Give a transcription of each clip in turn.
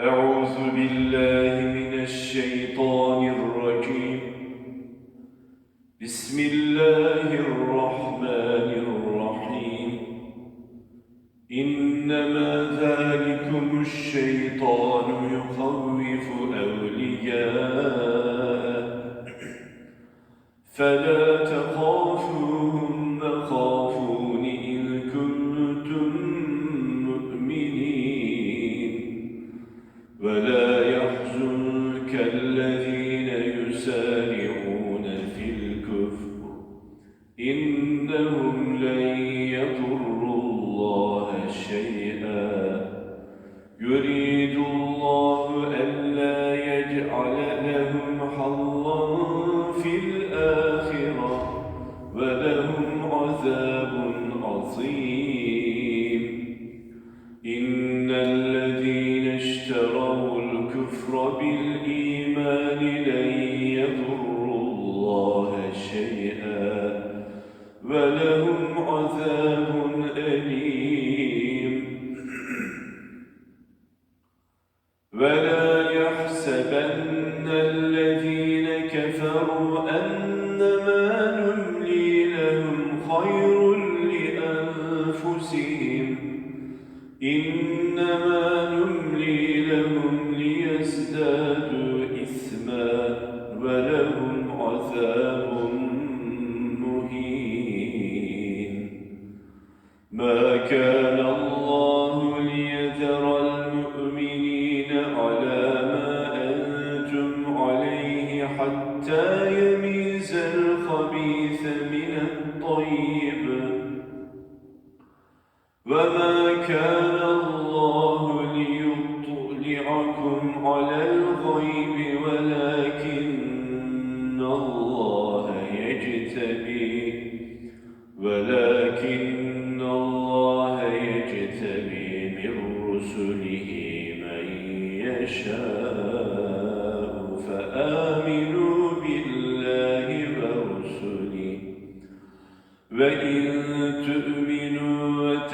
أعوذ بالله من الشيطان الرجيم. بسم الله الرحمن الرحيم. إنما ذلكم الشيطان يخوف أولياء فلا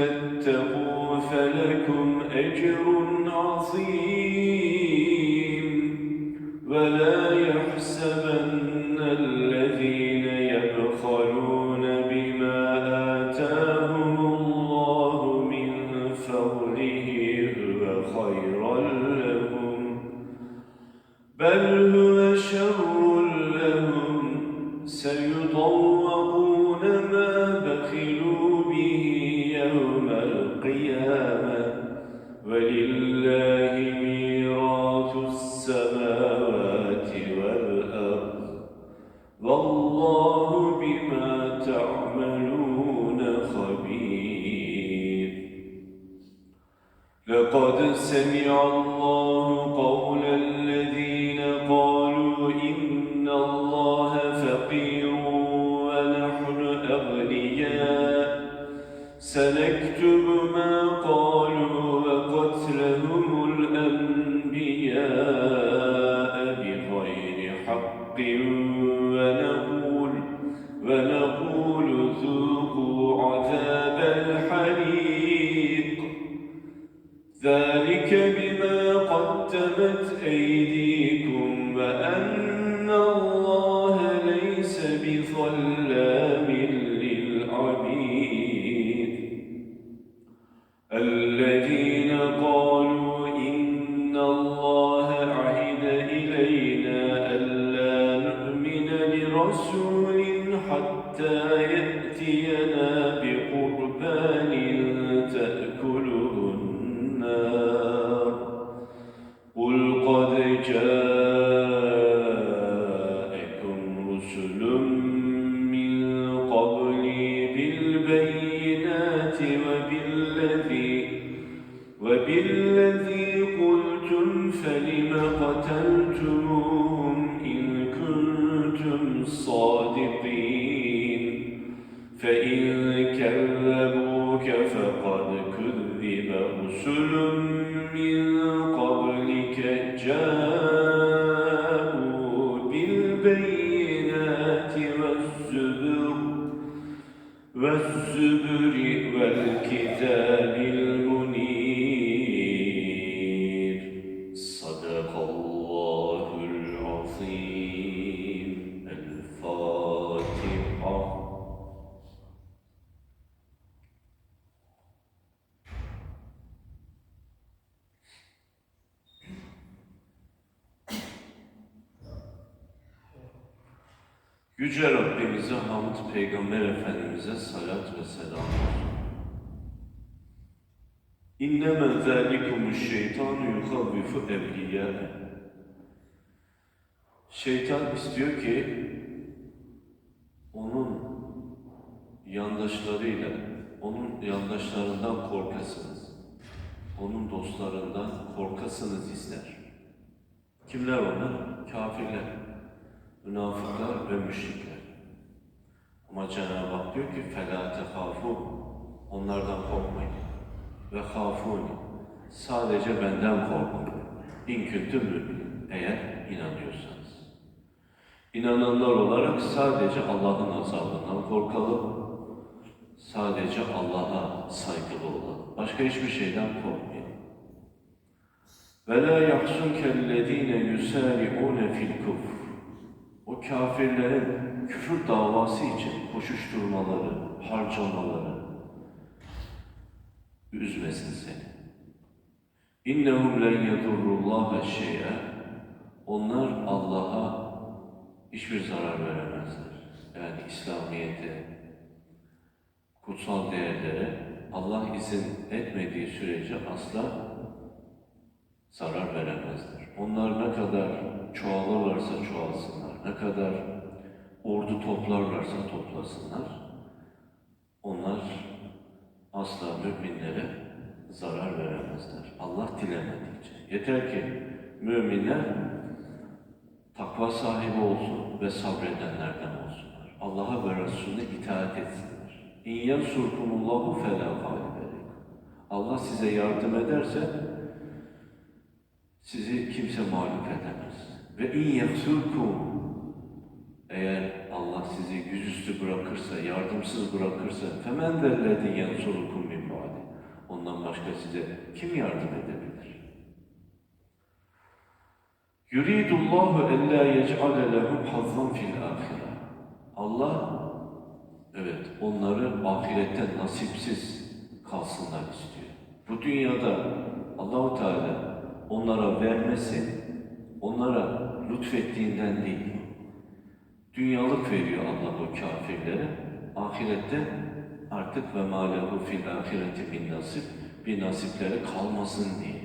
تتقوا فلكم أجر عظيم. sevmiyor. ذلك بما قدمت أيديكم وأن الله ليس بظلام. وبالذي قلتم فلم قتلتم Yüce Rabbimize hamd, Peygamber Efendimiz'e salat ve selam olsun. İnnemâ zâlikumuş şeytanu yuhavvifu evliyâhe. Şeytan istiyor ki onun yandaşlarıyla, onun yandaşlarından korkasınız. Onun dostlarından korkasınız ister. Kimler onlar? Kafirler, münafıklar ve müşrikler. Ama Cenab-ı Hak diyor ki فَلَا تَخَافُونَ Onlardan korkmayın. Ve khafuni Sadece benden korkun. İn küntüm mümin. Eğer inanıyorsanız. İnananlar olarak sadece Allah'ın azabından korkalım. Sadece Allah'a saygılı olalım. Başka hiçbir şeyden korkmayalım. وَلَا يَحْسُنْكَ الَّذ۪ينَ يُسَارِعُونَ فِي الْكُفْرِ o kafirlerin küfür davası için koşuşturmaları, harcamaları üzmesin seni. İnnehum len yedurrullaha şey'e Onlar Allah'a hiçbir zarar veremezler. Yani İslamiyet'e, kutsal değerlere Allah izin etmediği sürece asla zarar veremezler. Onlar ne kadar çoğalırlarsa çoğalsınlar, ne kadar ordu toplarlarsa toplasınlar, onlar asla müminlere zarar veremezler. Allah dilemedikçe. Yeter ki müminler takva sahibi olsun ve sabredenlerden olsunlar. Allah'a ve Resulüne itaat etsinler. İn yansurkumullahu fela galibe Allah size yardım ederse sizi kimse mağlup edemez. Ve in yahsurkum eğer Allah sizi yüzüstü bırakırsa, yardımsız bırakırsa femen zellezi yansurukum min ba'di. Ondan başka size kim yardım edebilir? Yuridullahu ella yec'ale lehum hazzan fil ahire. Allah evet onları ahirette nasipsiz kalsınlar istiyor. Bu dünyada Allahu Teala onlara vermesi onlara lütfettiğinden değil. Dünyalık veriyor Allah o kafirlere. Ahirette artık ve mâlehu fil ahireti bin nasip bir nasipleri kalmasın diye.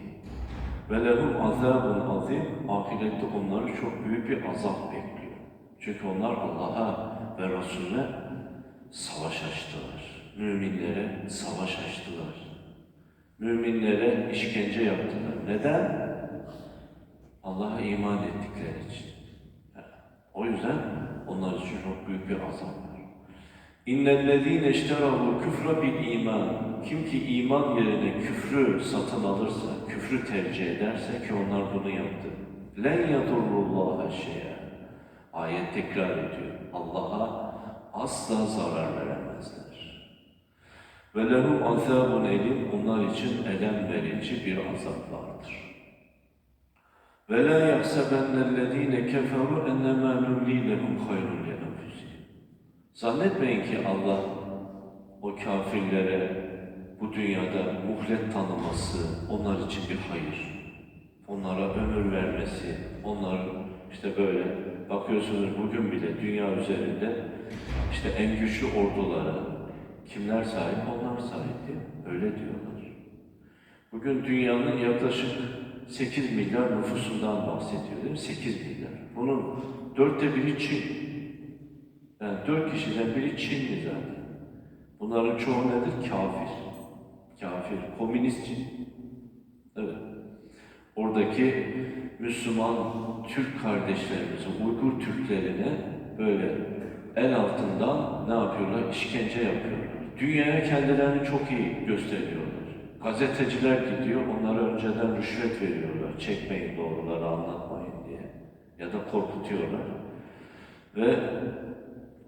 Ve lehum azabun azim ahirette onları çok büyük bir azap bekliyor. Çünkü onlar Allah'a ve Resulüne savaş açtılar. Müminlere savaş açtılar. Müminlere işkence yaptılar. Neden? Allah'a iman ettikleri için. O yüzden onlar için çok büyük bir azap var. İnnellezîne işteravul küfre bil iman. Kim ki iman yerine küfrü satın alırsa, küfrü tercih ederse ki onlar bunu yaptı. Len yadurrullaha şey'e. Ayet tekrar ediyor. Allah'a asla zarar veremezler. Ve lehum azabun elim. Onlar için elem verici bir azap vardır. Ve la yahsebennellezîne keferu ennemâ nümlî lehum hayrun lenfusihim. Zannetmeyin ki Allah o kafirlere bu dünyada muhlet tanıması onlar için bir hayır. Onlara ömür vermesi, onlar işte böyle bakıyorsunuz bugün bile dünya üzerinde işte en güçlü ordulara kimler sahip? Onlar sahip değil? Öyle diyorlar. Bugün dünyanın yaklaşık 8 milyar nüfusundan bahsediyor değil mi? 8 milyar. Bunun dörtte biri Çin. Yani dört kişiden biri Çinli zaten. Bunların çoğu nedir? Kafir. Kafir, komünist Çin. Evet. Oradaki Müslüman Türk kardeşlerimizi, Uygur Türklerine böyle el altından ne yapıyorlar? İşkence yapıyorlar. Dünyaya kendilerini çok iyi gösteriyorlar. Gazeteciler gidiyor, onlara önceden rüşvet veriyorlar. Çekmeyin doğruları anlatmayın diye. Ya da korkutuyorlar. Ve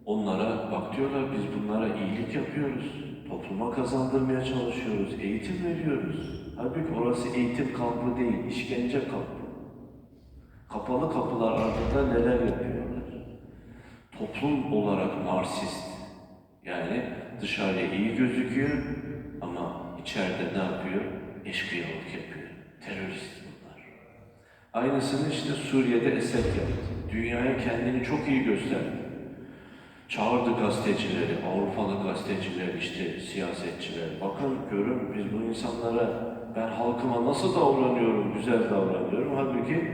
onlara bak diyorlar biz bunlara iyilik yapıyoruz. Topluma kazandırmaya çalışıyoruz. Eğitim veriyoruz. Halbuki orası eğitim kampı değil, işkence kampı. Kapalı kapılar ardında neler yapıyorlar? Toplum olarak narsist. Yani dışarıya iyi gözüküyor ama içeride ne yapıyor? Eşkıyalık yapıyor. Terörist bunlar. Aynısını işte Suriye'de Esed yaptı. Dünyaya kendini çok iyi gösterdi. Çağırdı gazetecileri, Avrupalı gazeteciler, işte siyasetçiler. Bakın görün biz bu insanlara, ben halkıma nasıl davranıyorum, güzel davranıyorum. Halbuki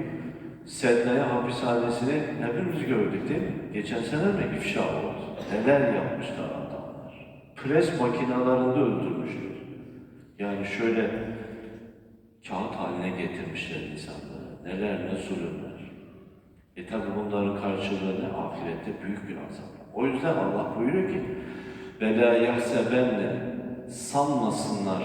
Sedna'ya hapishanesini hepimiz gördük değil mi? Geçen sene mi ifşa oldu? Neler yapmışlar adamlar. Pres makinalarında öldürmüşler. Yani şöyle kağıt haline getirmişler insanları. Neler ne zulümler. E tabi bunların karşılığı ne? Ahirette büyük bir azap. O yüzden Allah buyuruyor ki وَلَا يَحْسَبَنَّ Sanmasınlar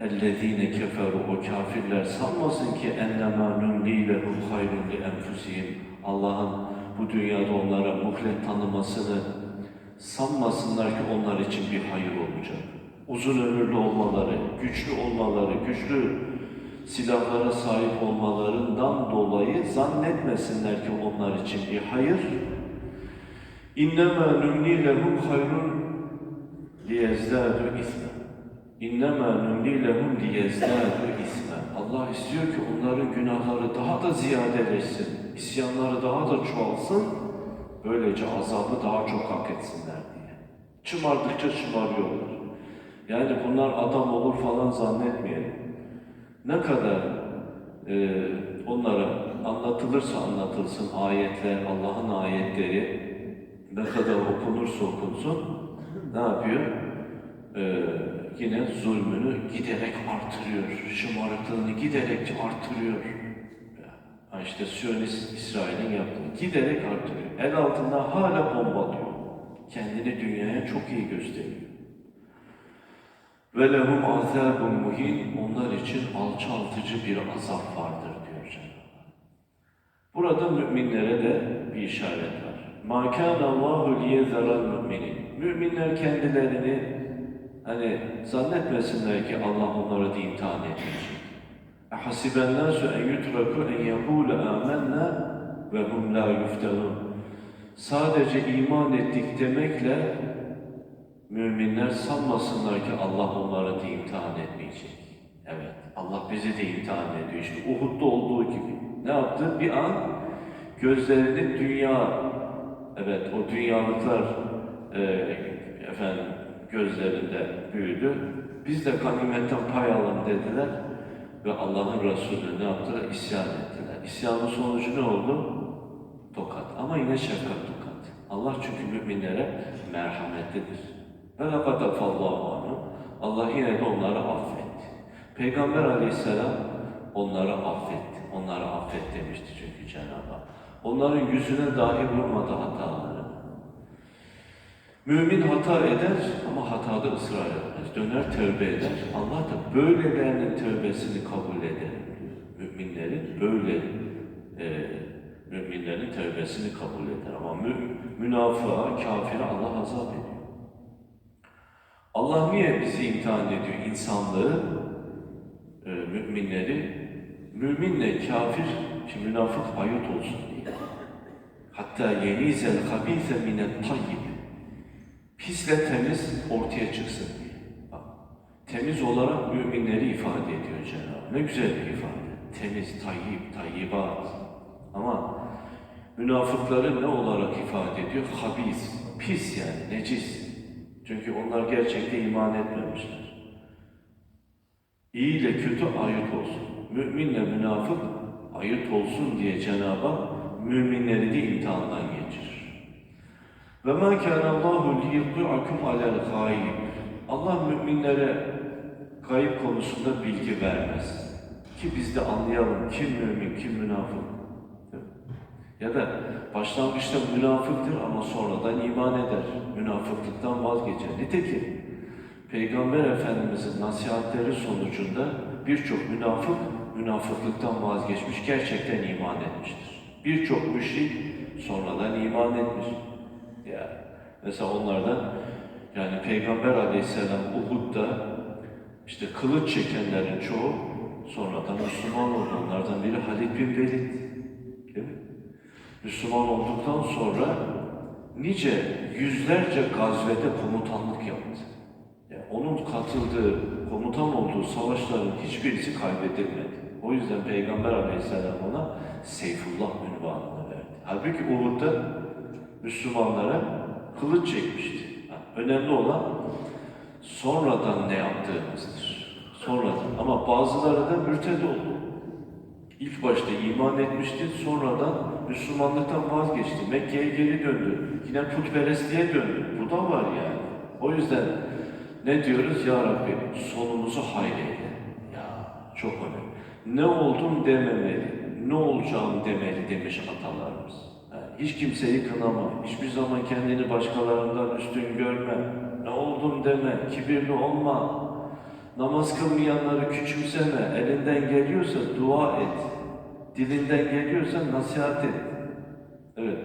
اَلَّذ۪ينَ كَفَرُوا O kafirler sanmasın ki اَنَّمَا نُمْلِي لَهُمْ خَيْرٌ لِأَنْفُسِهِمْ Allah'ın bu dünyada onlara muhlet tanımasını sanmasınlar ki onlar için bir hayır olacak. Uzun ömürlü olmaları, güçlü olmaları, güçlü silahlara sahip olmalarından dolayı zannetmesinler ki onlar için bir hayır. İnnemâ nümlî lehum hayrun liyezdâdû ismen. İnnemâ nümlî lehum liyezdâdû ismen. Allah istiyor ki onların günahları daha da ziyadeleşsin, isyanları daha da çoğalsın, böylece azabı daha çok hak etsinler diye. Çımardıkça çımarıyorlar. Yani bunlar adam olur falan zannetmeyelim. Ne kadar e, onlara anlatılırsa anlatılsın ayetler, Allah'ın ayetleri ne kadar okunursa okunsun ne yapıyor? E, yine zulmünü giderek artırıyor, şımarıklığını giderek artırıyor. Ha işte Siyonist İsrail'in yaptığı giderek artırıyor. El altında hala bombalıyor. Kendini dünyaya çok iyi gösteriyor. Ve lehum azabun muhin. Onlar için alçaltıcı bir azap vardır diyor Cenab-ı Hak. Burada müminlere de bir işaret var. مَا كَانَ اللّٰهُ لِيَذَرَ الْمُؤْمِنِينَ Müminler kendilerini hani zannetmesinler ki Allah onları da imtihan edecek. اَحَسِبَ النَّاسُ اَنْ يُتْرَكُوا اَنْ يَقُولَ آمَنَّا وَهُمْ لَا يُفْتَنُونَ Sadece iman ettik demekle Müminler sanmasınlar ki Allah onları da imtihan etmeyecek. Evet, Allah bizi de imtihan ediyor. İşte Uhud'da olduğu gibi. Ne yaptı? Bir an gözlerini dünya, evet o dünyalıklar e, efendim gözlerinde büyüdü. Biz de ganimetten pay alalım dediler ve Allah'ın Resulü ne yaptılar? İsyan ettiler. İsyanın sonucu ne oldu? Tokat. Ama yine şefkat tokat. Allah çünkü müminlere merhametlidir. Ve lekad afallahu anhu. Allah yine de onları affetti. Peygamber aleyhisselam onları affetti. Onları affet demişti çünkü Cenab-ı Hak. Onların yüzüne dahi vurmadı hataları. Mümin hata eder ama hatada ısrar etmez. Döner tövbe eder. Allah da böylelerinin tövbesini kabul eder. Müminlerin böyle e, müminlerin tövbesini kabul eder. Ama mü, münafığa, kafire Allah azap ediyor. Allah niye bizi imtihan ediyor? İnsanlığı, e, müminleri, müminle kafir, şimdi münafık ayırt olsun diye. Hatta yenizel habise minet tayyib. Pisle temiz ortaya çıksın diye. Bak, temiz olarak müminleri ifade ediyor Cenab-ı. Ne güzel bir ifade. Temiz, tayyib, tayyibat. Ama münafıkları ne olarak ifade ediyor? Habis, pis yani, necis. Çünkü onlar gerçekte iman etmemişler. İyi ile kötü ayırt olsun. Müminle münafık ayırt olsun diye Cenab-ı Hak müminleri de imtihandan geçirir. Ve ma kana Allahu liyudhi'akum alel gayb. Allah müminlere gayb konusunda bilgi vermez. Ki biz de anlayalım kim mümin, kim münafık. Ya da başlangıçta münafıktır ama sonradan iman eder. Münafıklıktan vazgeçer. Nitekim Peygamber Efendimizin nasihatleri sonucunda birçok münafık münafıklıktan vazgeçmiş, gerçekten iman etmiştir. Birçok müşrik sonradan iman etmiş. Ya mesela onlardan yani Peygamber Aleyhisselam Uhud'da işte kılıç çekenlerin çoğu sonradan Müslüman oldu. Onlardan biri Halid bin Velid. Müslüman olduktan sonra nice yüzlerce gazvede komutanlık yaptı. Yani onun katıldığı, komutan olduğu savaşların hiçbirisi kaybedilmedi. O yüzden Peygamber Aleyhisselam ona Seyfullah ünvanını verdi. Halbuki Uhud'da Müslümanlara kılıç çekmişti. Ha, Önemli olan sonradan ne yaptığımızdır. Sonradan. Ama bazıları da mürted oldu. İlk başta iman etmişti, sonradan Müslümanlıktan vazgeçti. Mekke'ye geri döndü. Yine putperestliğe döndü. Bu da var yani. O yüzden ne diyoruz? Ya Rabbi sonumuzu hayreyle. Ya çok önemli. Ne oldum dememeli, ne olacağım demeli demiş atalarımız. Yani hiç kimseyi kınama, hiçbir zaman kendini başkalarından üstün görme. Ne oldum deme, kibirli olma, Namaz kılmayanları küçümseme, elinden geliyorsa dua et. Dilinden geliyorsa nasihat et. Evet.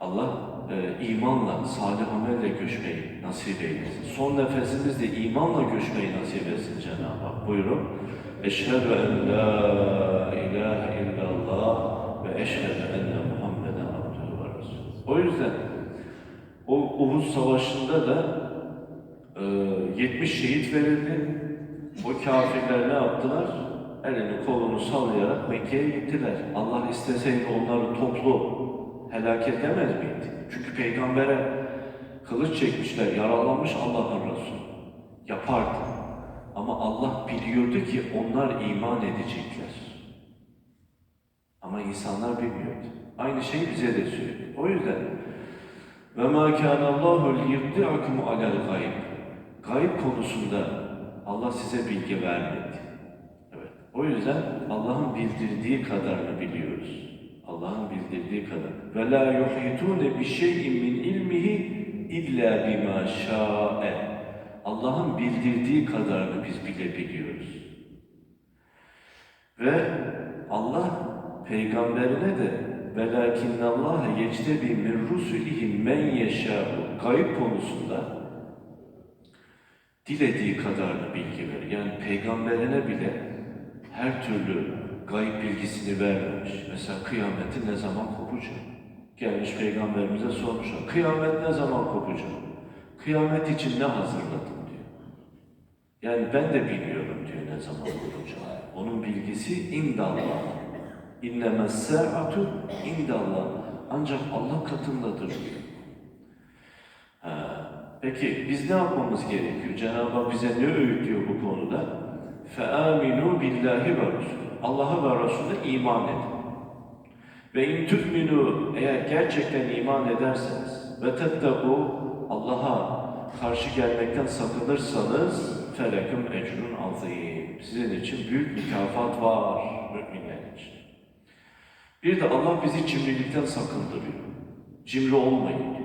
Allah e, imanla, salih amelle göçmeyi nasip eylesin. Son nefesimizde imanla göçmeyi nasip etsin Cenab-ı Hak. Buyurun. Eşhedü en la ilahe illallah ve eşhedü enne Muhammeden abdühü ve. O yüzden o Uhud Savaşı'nda da ee, 70 şehit verildi. O kafirler ne yaptılar? Elini kolunu sallayarak Mekke'ye gittiler. Allah isteseydi onları toplu helak edemez miydi? Çünkü peygambere kılıç çekmişler, yaralanmış Allah'ın Resulü. Yapardı. Ama Allah biliyordu ki onlar iman edecekler. Ama insanlar bilmiyordu. Aynı şey bize de söyledi. O yüzden ve ma kana Allahu liyuddi'akum alel gayb. Konusunda Allah size bilgi vermedi. Evet. O yüzden Allah'ın bildirdiği kadarını biliyoruz. Allah'ın bildirdiği kadar. Ve la yuhitune bi şey'in min ilmihi illa bima şa'e. Allah'ın bildirdiği kadarını biz bilebiliyoruz. Ve Allah peygamberine de velakinne Allah yectebi min rusulihi men yeşâ'u gayb konusunda dilediği kadarını bilgi verir. Yani peygamberine bile her türlü gayb bilgisini vermemiş. Mesela kıyametin ne zaman kopacak? Gelmiş peygamberimize sormuşlar. Kıyamet ne zaman kopacak? Kıyamet için ne hazırladın diyor. Yani ben de bilmiyorum diyor ne zaman kopacak. Onun bilgisi indallah. İnnemez sa'atu indallah. Ancak Allah katındadır diyor. Ha, Peki biz ne yapmamız gerekiyor? Cenab-ı Hak bize ne öğütüyor bu konuda? فَآمِنُوا billahi ve Resulü. Allah'a ve Resulüne iman edin. Ve in tu'minu eğer gerçekten iman ederseniz ve tetteku Allah'a karşı gelmekten sakınırsanız felekum ecrun azim. Sizin için büyük mükafat var müminler için. Bir de Allah bizi cimrilikten sakındırıyor. Cimri olmayın diyor.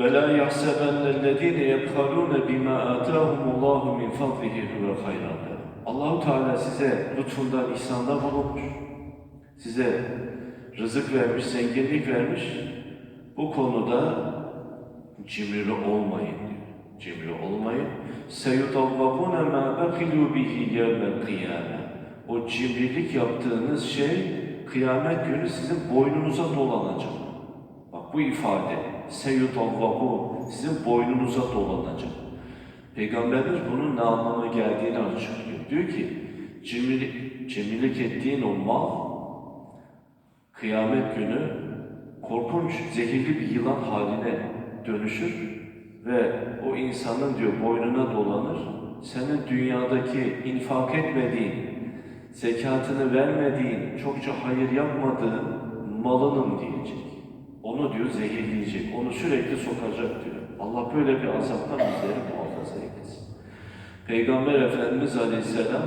وَلَا يَحْسَبَنَّ الَّذ۪ينَ يَبْخَلُونَ بِمَا آتَاهُمُ اللّٰهُ مِنْ فَضْلِهِ هُوَ خَيْرًا Allahu Teala size lütfundan, ihsanda bulunmuş. Size rızık vermiş, zenginlik vermiş. Bu konuda cimri olmayın diyor. Cimri olmayın. سَيُطَوَّقُونَ مَا بَخِلُوا بِهِ يَوْمَ الْقِيَامَةِ O cimrilik yaptığınız şey kıyamet günü sizin boynunuza dolanacak. Bu ifade seyutavvahu sizin boynunuza dolanacak. Peygamberimiz bunun ne anlama geldiğini açıklıyor. Diyor ki cimrilik, cimrilik ettiğin o mal kıyamet günü korkunç zehirli bir yılan haline dönüşür ve o insanın diyor boynuna dolanır. Senin dünyadaki infak etmediğin, zekatını vermediğin, çokça hayır yapmadığın malının diyecek. Onu diyor zehirleyecek, onu sürekli sokacak diyor. Allah böyle bir azaptan bizleri muhafaza eylesin. Peygamber Efendimiz Aleyhisselam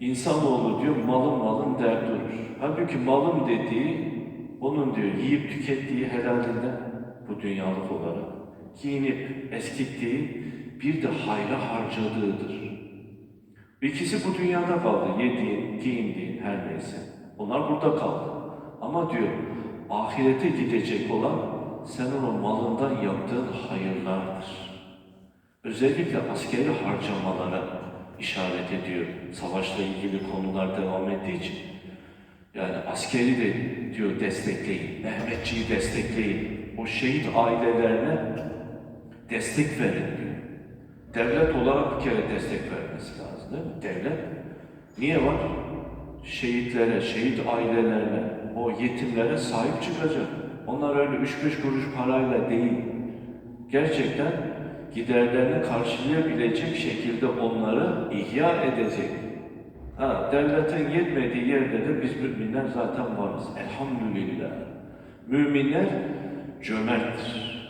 insanoğlu diyor malım malım der durur. Halbuki malım dediği onun diyor yiyip tükettiği helalinden bu dünyalık olarak giyinip eskittiği bir de hayra harcadığıdır. İkisi bu dünyada kaldı. Yediğin, giyindiğin her neyse. Onlar burada kaldı. Ama diyor ahirete gidecek olan senin o malından yaptığın hayırlardır. Özellikle askeri harcamalara işaret ediyor. Savaşla ilgili konular devam ettiği için. Yani askeri de diyor destekleyin, Mehmetçiyi destekleyin. O şehit ailelerine destek verin diyor. Devlet olarak bir kere destek vermesi lazım değil mi? Devlet niye var? Şehitlere, şehit ailelerine, o yetimlere sahip çıkacak. Onlar öyle üç beş kuruş parayla değil. Gerçekten giderlerini karşılayabilecek şekilde onları ihya edecek. Ha, devletin yetmediği yerde de biz müminler zaten varız. Elhamdülillah. Müminler cömerttir.